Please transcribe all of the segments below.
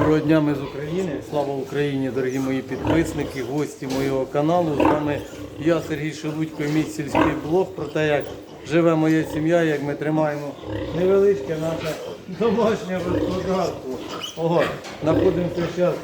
Доброго дня, ми з України. Слава Україні, дорогі мої підписники, гості моєго каналу. З вами я, Сергій Шелудько, мій сільський блог про те, як живе моя сім'я, як ми тримаємо невеличке наше домашнє господарство. Ого, знаходимося зараз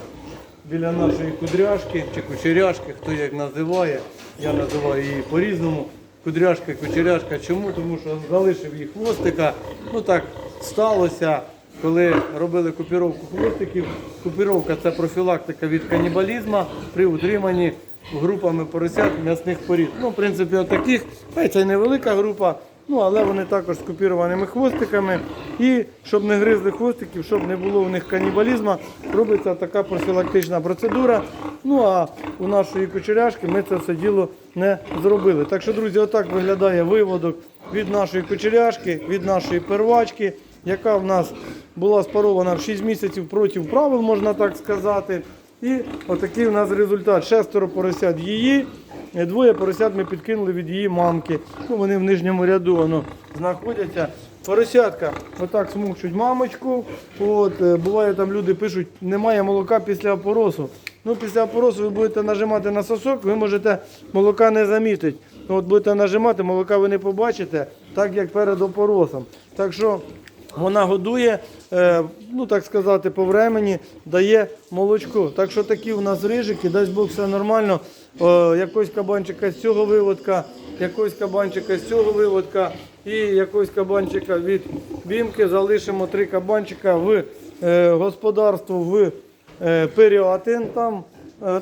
біля нашої кудряшки чи кучеряшки, хто як називає. Я називаю її по-різному. Кудряшка, кучеряшка. Чому? Тому що залишив її хвостика. Ну так сталося, коли робили купіровку хвостиків. Купіровка це профілактика від канібалізму при утриманні групами поросят м'ясних порід. Ну, в принципі, отаких, це невелика група. Ну, але вони також з купірованими хвостиками. І щоб не гризли хвостиків, щоб не було у них канібалізму, робиться така профілактична процедура. Ну а у нашої кучеряшки ми це все діло не зробили. Так що, друзі, отак виглядає виводок від нашої кучеряшки, від нашої первачки, яка в нас була спарована в 6 місяців проти правил, можна так сказати. І отакий у нас результат. Шестеро поросят її. Двоє поросят ми підкинули від її мамки. Ну, вони в нижньому ряду воно, знаходяться. Поросятка отак смукчуть мамочку. От, е, буває, там люди пишуть, немає молока після опоросу. Ну, після опоросу ви будете нажимати на сосок, ви можете молока не замітити. От будете нажимати, молока ви не побачите, так як перед опоросом. Так що вона годує, е, ну так сказати, по времені дає молочко. Так що такі у нас рижики, дасть Бог все нормально. Якогось кабанчика з цього виводка, якогось кабанчика з цього виводка і якогось кабанчика від бімки. Залишимо три кабанчика в е, господарство в е, Періатин. Там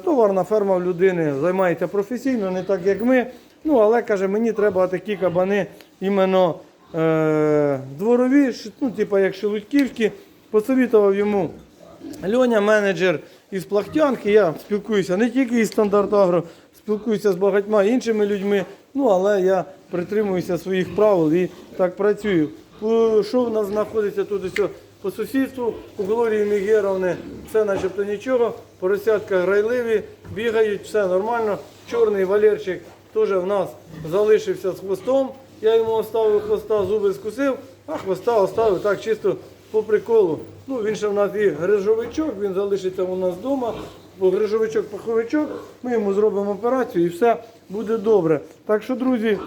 товарна ферма в людини займається професійно, не так як ми. Ну, але каже, мені треба такі кабани іменно е, дворові, ну, типу як шелудьківські. Посовітував йому Льоня, менеджер із Плахтянки. Я спілкуюся не тільки із стандарт Агро, спілкуюся з багатьма іншими людьми. Ну, але я притримуюся своїх правил і так працюю. Що в нас знаходиться тут ось по сусідству? У Глорії Мігеровни все начебто нічого. Поросятка грайливі, бігають, все нормально. Чорний Валерчик теж в нас залишився з хвостом. Я йому оставив хвоста, зуби скусив, а хвоста оставив так чисто по приколу. Ну, він ще в нас і грижовичок, він залишиться у нас вдома. Бо грижовичок, паховичок, ми йому зробимо операцію і все буде добре. Так що, друзі,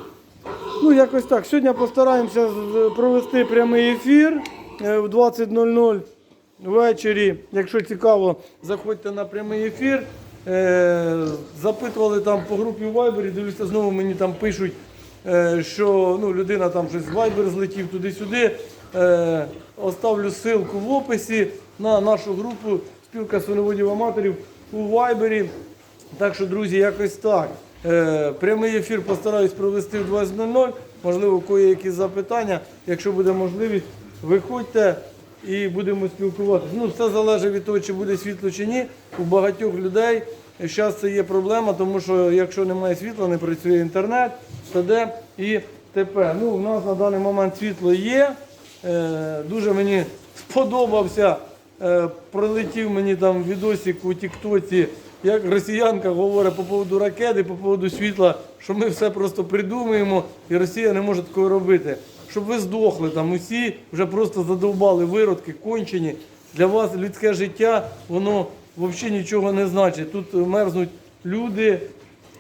ну якось так. Сьогодні постараємося провести прямий ефір е, в 20.00 ввечері. Якщо цікаво, заходьте на прямий ефір. Е, Запитували там по групі в Viber, дивлюся, знову мені там пишуть, що ну, людина там щось з Viber злетів туди-сюди. Е, Оставлю ссылку в описі на нашу групу спілка свиноводів аматорів у Viber. Так що, друзі, якось так. Е, прямий ефір постараюсь провести в 20.00. Можливо, є якісь запитання. Якщо буде можливість, виходьте і будемо спілкуватися. Ну, все залежить від того, чи буде світло чи ні. У багатьох людей зараз це є проблема, тому що якщо немає світла, не працює інтернет, ТД і ТП. Ну, у нас на даний момент світло є. Е, дуже мені сподобався. Е, пролетів мені там відосик у Тіктоці, як росіянка говорить по поводу ракети, по поводу світла, що ми все просто придумуємо, і Росія не може такого робити. Щоб ви здохли там усі, вже просто задовбали виродки, кончені. Для вас людське життя, воно взагалі нічого не значить. Тут мерзнуть люди,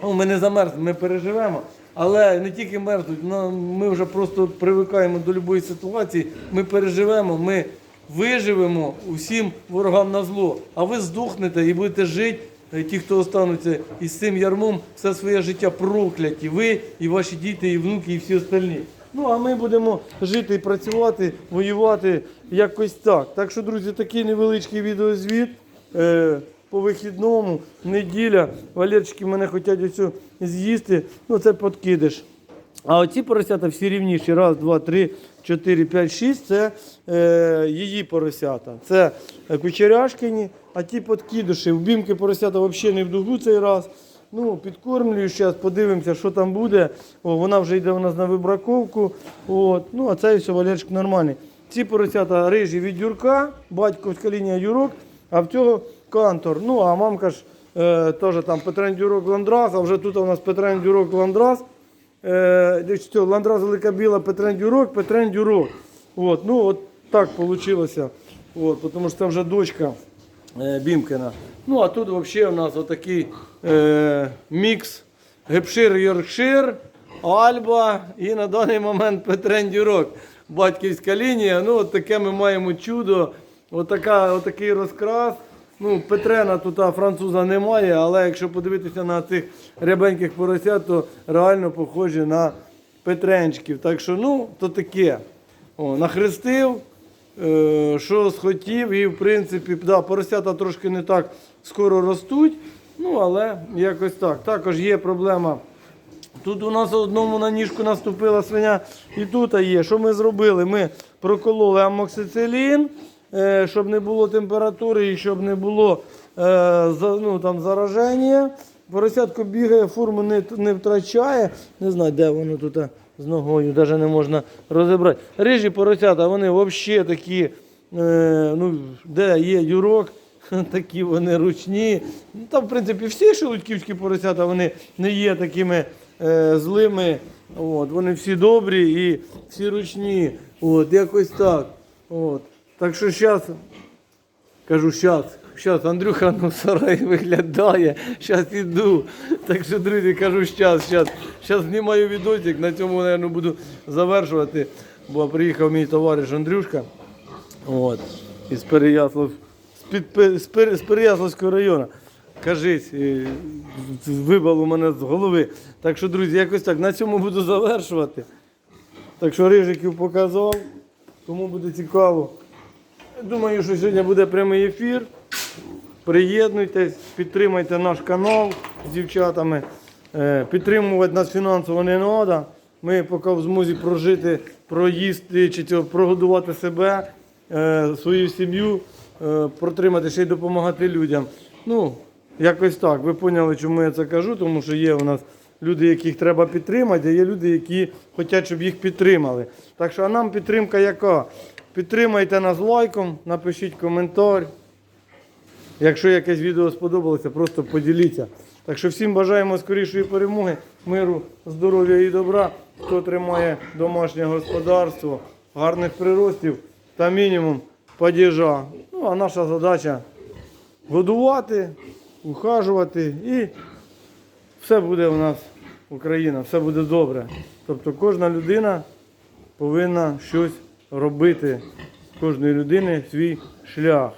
Ну, ми не замерзнемо, ми переживемо. Але не тільки мерзнуть, ну, ми вже просто привикаємо до будь-якої ситуації. Ми переживемо, ми виживемо усім ворогам на зло. А ви здохнете і будете жити, е, ті, хто остануться із цим ярмом, все своє життя прокляті. Ви і ваші діти, і внуки, і всі остальні. Ну, а ми будемо жити і працювати, воювати якось так. Так що, друзі, такий невеличкий відеозвіт. По вихідному, неділя, Валерчики мене хочуть оцю з'їсти, ну це подкидиш. А оці поросята всі рівніші. Раз, два, три, чотири, п'ять, шість. Це е, її поросята. Це кучеряшкині, а ті подкидиші. В бімки поросята взагалі не в дугу цей раз. Ну, підкормлюю зараз, подивимося, що там буде. О, вона вже йде у нас на вибраковку. От. Ну, а цей все Валерчик нормальний. Ці поросята рижі від Юрка, батьківська лінія Юрок, а в цього кантор. Ну, а мамка ж е, теж там Петрен Ландрас, а вже тут у нас Петрен Дюрок Ландрас. Е, Ландрас Велика Біла, Петрен Дюрок, Петрен Дюрок. От, ну, от так вийшло. От, тому що це вже дочка е, Бімкена. Ну а тут взагалі у нас отакий е, мікс Гепшир Йоркшир, Альба і на даний момент Петрен Дюрок. Батьківська лінія. Ну, от таке ми маємо чудо. Отака, отакий розкрас. Ну, Петрена тут француза немає, але якщо подивитися на цих рябеньких поросят, то реально похожі на Петренчиків. Так що, ну, то таке. О, нахрестив, е, що схотів, і в принципі, да, поросята трошки не так скоро ростуть. Ну, але якось так. Також є проблема. Тут у нас одному на ніжку наступила свиня, і тут є. Що ми зробили? Ми прокололи амоксицилін, щоб не було температури і щоб не було е, ну, там, зараження. Поросятко бігає, форму не, не втрачає. Не знаю, де воно тут е, з ногою, навіть не можна розібрати. Рижі поросята, вони взагалі такі, е, ну, де є юрок, такі вони ручні. Ну, Там, в принципі, всі шелудьківські поросята вони не є такими е, злими. От, вони всі добрі і всі ручні. От, якось так. От. Так що зараз, кажу, зараз. Зараз Андрюха ну, в сараї виглядає, зараз іду. Так що, друзі, кажу, зараз, зараз. Зараз знімаю відосик, на цьому, мабуть, буду завершувати. Бо приїхав мій товариш Андрюшка. От, із Переяслав, з, Переяславського району. Кажись, е, вибило мене з голови. Так що, друзі, якось так, на цьому буду завершувати. Так що рижиків показав, кому буде цікаво. Думаю, що сьогодні буде прямий ефір. Приєднуйтесь, підтримайте наш канал з дівчатами. Е, Підтримувати нас фінансово не треба. Ми поки в змозі прожити, проїсти чи прогодувати себе, е, свою сім'ю, е, протримати ще й допомагати людям. Ну, якось так. Ви поняли, чому я це кажу, тому що є у нас люди, яких треба підтримати, а є люди, які хочуть, щоб їх підтримали. Так що а нам підтримка яка? Підтримайте нас лайком, напишіть коментар. Якщо якесь відео сподобалося, просто поділіться. Так що всім бажаємо скорішої перемоги, миру, здоров'я і добра. Хто тримає домашнє господарство, гарних приростів та мінімум падіжа. Ну а наша задача годувати, ухажувати і все буде у нас Україна, все буде добре. Тобто кожна людина повинна щось робити. Кожної людини свій шлях.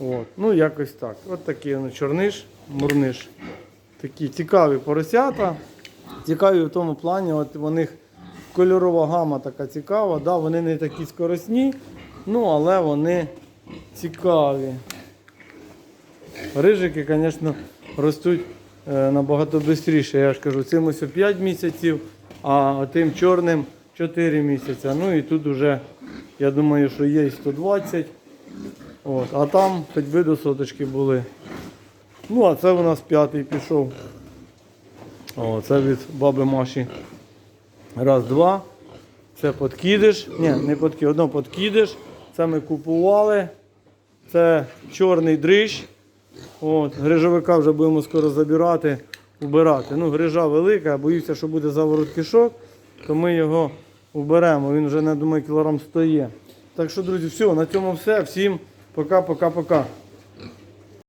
От. Ну, якось так. От такі вони чорниш, мурниш. Такі цікаві поросята. Цікаві в тому плані, от у них кольорова гама така цікава. Да, вони не такі скоросні, ну але вони цікаві. Рижики, звісно, ростуть е, набагато швидше. Я ж кажу, цим ось 5 місяців, а тим чорним 4 місяці. Ну і тут вже, я думаю, що є і 120. От, а там хоч би до соточки були. Ну, а це у нас п'ятий пішов. О, це від баби Маші. Раз, два. Це подкидиш. Ні, не подкидиш, одно подкидиш. Це ми купували. Це чорний дрищ. От, грижовика вже будемо скоро забирати, убирати. Ну, грижа велика, боюся, що буде заворот кишок, то ми його уберемо. Він вже, не думаю, кілограм 100 є. Так що, друзі, все, на цьому все. Всім пока-пока-пока.